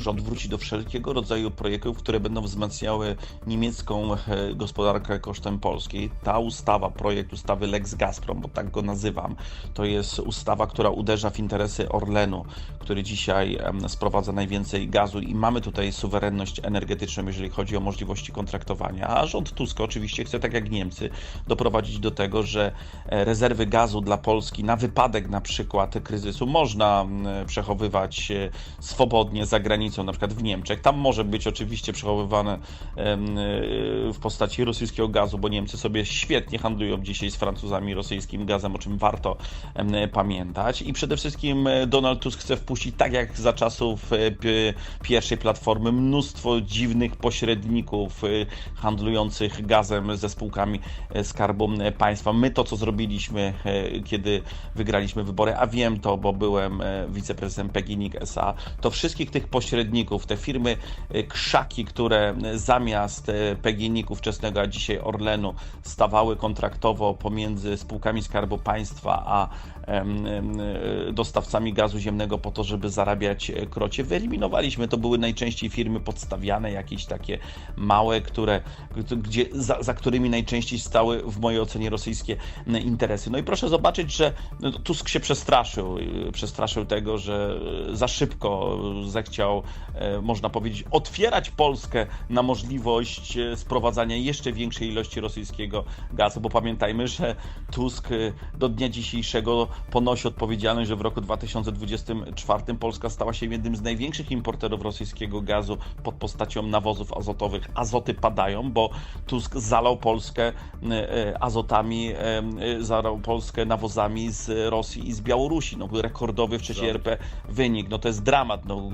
rząd wróci do wszelkiego rodzaju projektów, które będą wzmacniały niemiecką e, gospodarkę kosztem polskiej. Ta ustawa, projekt ustawy Lex Gazprom, bo tak go nazywam, to jest ustawa, która uderza w interesy Orlenu, który dzisiaj sprowadza najwięcej gazu i mamy tutaj suwerenność energetyczną, jeżeli chodzi o możliwości kontraktowania. A rząd Tuska oczywiście chce, tak jak Niemcy, doprowadzić do tego, że e, rezerwy gazu dla Polski na wypadek na przykład kryzysu można przechowywać e, swobodnie za granicą, na przykład w Niemczech. Tam może być oczywiście przechowywane e, w postaci rosyjskiego gazu, bo Niemcy sobie świetnie handlują dzisiaj z Francuzami rosyjskim gazem, o czym warto pamiętać. I przede wszystkim e, Donald Tusk chce wpuścić, tak jak za czasów e, pierwszej platformy, mnóstwo dziwnych pośredników handlujących gazem ze spółkami Skarbu Państwa. My to, co zrobiliśmy, kiedy wygraliśmy wybory, a wiem to, bo byłem wiceprezesem PGNiG SA, to wszystkich tych pośredników, te firmy e, krzaki, które e, zamiast e, PGNiG ówczesnego, a dzisiaj Orlenu, stawały kontraktowo pomiędzy spółkami Skarbu Państwa a dostawcami gazu ziemnego po to, żeby zarabiać krocie. Wyeliminowaliśmy, to były najczęściej firmy podstawiane, jakieś takie małe, które, gdzie, za, za którymi najczęściej stały w mojej ocenie rosyjskie interesy. No i proszę zobaczyć, że no, Tusk się przestraszył, y, przestraszył tego, że y, za szybko zechciał, można powiedzieć, otwierać Polskę na możliwość e, sprowadzania jeszcze większej ilości rosyjskiego gazu, bo pamiętajmy, że Tusk y, do dnia dzisiejszego ponosi odpowiedzialność, że w roku 2024 Polska stała się jednym z największych importerów rosyjskiego gazu pod postacią nawozów azotowych. Azoty padają, bo Tusk zalał Polskę azotami, zalał Polskę nawozami z Rosji i z Białorusi. No, rekordowy w trzeciej RP wynik. No to jest dramat. No,